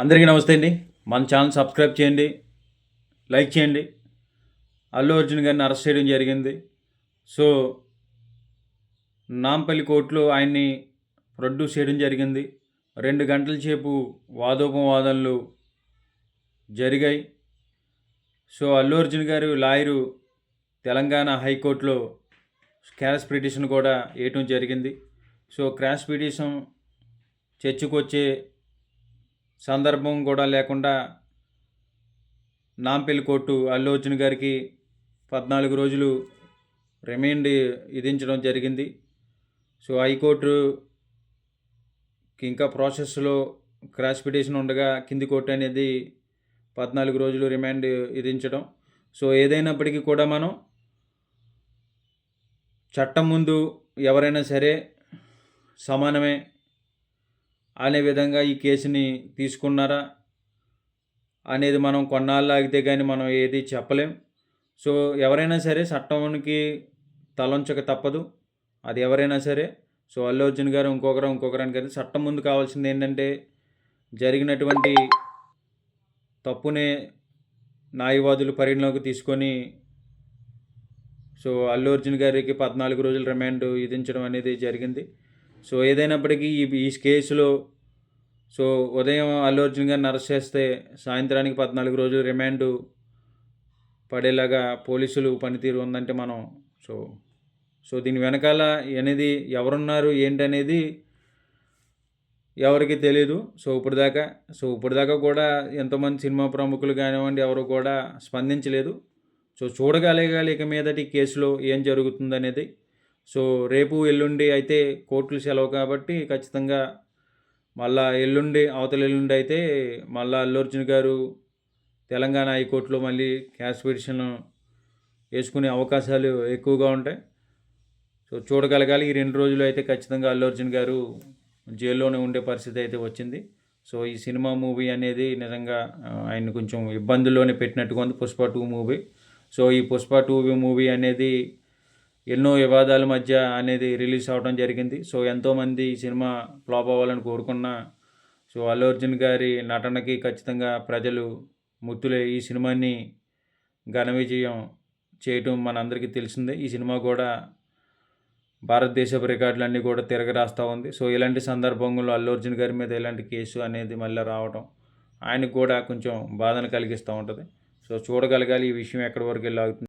అందరికీ నమస్తే అండి. మన ఛానల్ సబ్స్క్రైబ్ చేయండి లైక్ చేయండి. అల్లు అర్జున్ గారిని అరెస్ట్ చేయడం జరిగింది. సో నాంపల్లి కోర్టులో ఆయన్ని ప్రొడ్యూస్ చేయడం జరిగింది. రెండు గంటల సేపు వాదోపవాదనలు జరిగాయి. సో అల్లు అర్జున్ గారు లాయరు తెలంగాణ హైకోర్టులో క్రాష్ పిటిషన్ కూడా వేయటం జరిగింది. సో క్రాష్ పిటిషన్ చర్చకొచ్చే సందర్భం కూడా లేకుండా నాంపల్లి కోర్టు అల్లు అర్జున్ గారికి పద్నాలుగు రోజులు రిమైండ్ విధించడం జరిగింది. సో హైకోర్టు ఇంకా ప్రాసెస్లో క్రాష్ పిటిషన్ ఉండగా కింది కోర్టు అనేది పద్నాలుగు రోజులు రిమాండ్ విధించడం. సో ఏదైనప్పటికీ కూడా మనం చట్టం ముందు ఎవరైనా సరే సమానమే అనే విధంగా ఈ కేసుని తీసుకున్నారా అనేది మనం కొన్నాళ్ళు ఆగితే కానీ మనం ఏది చెప్పలేం. సో ఎవరైనా సరే చట్టానికి తలంచక తప్పదు. అది ఎవరైనా సరే. సో అల్లు అర్జున్ గారు ఇంకొకరు ఇంకొకరానికి అని చట్టం ముందు కావాల్సింది ఏంటంటే జరిగినటువంటి తప్పునే న్యాయవాదులు పరిగణలోకి తీసుకొని సో అల్లు అర్జున్ గారికి పద్నాలుగు రోజులు రిమాండ్ విధించడం అనేది జరిగింది. సో ఏదైనప్పటికీ ఈ ఈ కేసులో సో ఉదయం అల్లు అర్జున్ గారిని అరెస్ట్ చేస్తే సాయంత్రానికి పద్నాలుగు రోజులు రిమాండ్ పడేలాగా పోలీసులు పనితీరు ఉందంటే మనం సో సో దీని వెనకాల అనేది ఎవరున్నారు ఏంటనేది ఎవరికి తెలియదు సో ఇప్పుడు దాకా సో ఇప్పుడు దాకా కూడా ఎంతోమంది సినిమా ప్రముఖులు కానివ్వండి ఎవరు కూడా స్పందించలేదు. సో చూడగలగాలి ఇక మీదటి కేసులో ఏం జరుగుతుంది అనేది సో రేపు ఎల్లుండి అయితే కోర్టులు సెలవు కాబట్టి ఖచ్చితంగా మళ్ళా ఎల్లుండి అవతల ఎల్లుండి అయితే మళ్ళా అల్లు అర్జున్ గారు తెలంగాణ హైకోర్టులో మళ్ళీ క్యాష్ పిటిషన్ వేసుకునే అవకాశాలు ఎక్కువగా ఉంటాయి. సో చూడగలగాలి. ఈ రెండు రోజులు అయితే ఖచ్చితంగా అల్లు అర్జున్ గారు జైల్లోనే ఉండే పరిస్థితి అయితే వచ్చింది. సో ఈ సినిమా మూవీ అనేది నిజంగా ఆయన కొంచెం ఇబ్బందుల్లోనే పెట్టినట్టుగా ఉంది. Pushpa two movie. సో ఈ పుష్ప టూ మూవీ అనేది ఎన్నో వివాదాల మధ్య అనేది రిలీజ్ అవడం జరిగింది. సో ఎంతోమంది ఈ సినిమా ఫ్లాప్ అవ్వాలని కోరుకున్న సో అల్లు అర్జున్ గారి నటనకి ఖచ్చితంగా ప్రజలు ముత్తులే ఈ సినిమాని ఘన విజయం చేయటం మనందరికీ తెలిసిందే. ఈ సినిమా కూడా భారతదేశపు రికార్డులన్నీ కూడా తిరగరాస్తూ ఉంది. సో ఇలాంటి సందర్భంలో అల్లు అర్జున్ గారి మీద ఇలాంటి కేసు అనేది మళ్ళీ రావడం ఆయనకు కూడా కొంచెం బాధను కలిగిస్తూ ఉంటుంది. సో చూడగలగాలి ఈ విషయం ఎక్కడి వరకు వెళ్ళి